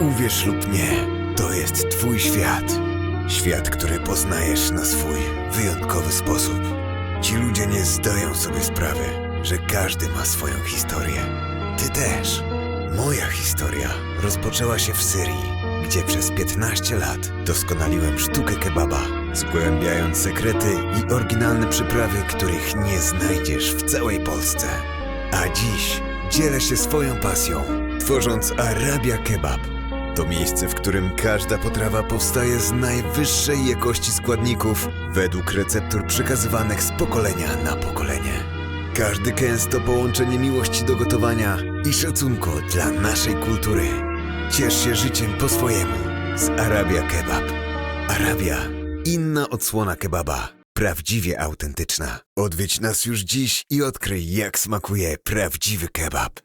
Uwierz lub nie, to jest Twój świat. Świat, który poznajesz na swój wyjątkowy sposób. Ci ludzie nie zdają sobie sprawy, że każdy ma swoją historię. Ty też. Moja historia rozpoczęła się w Syrii, gdzie przez 15 lat doskonaliłem sztukę kebaba, zgłębiając sekrety i oryginalne przyprawy, których nie znajdziesz w całej Polsce. A dziś dzielę się swoją pasją, tworząc Arabia Kebab. To miejsce, w którym każda potrawa powstaje z najwyższej jakości składników, według receptur przekazywanych z pokolenia na pokolenie. Każdy kęs to połączenie miłości do gotowania i szacunku dla naszej kultury. Ciesz się życiem po swojemu z Arabia Kebab. Arabia. Inna odsłona kebaba. Prawdziwie autentyczna. Odwiedź nas już dziś i odkryj, jak smakuje prawdziwy kebab.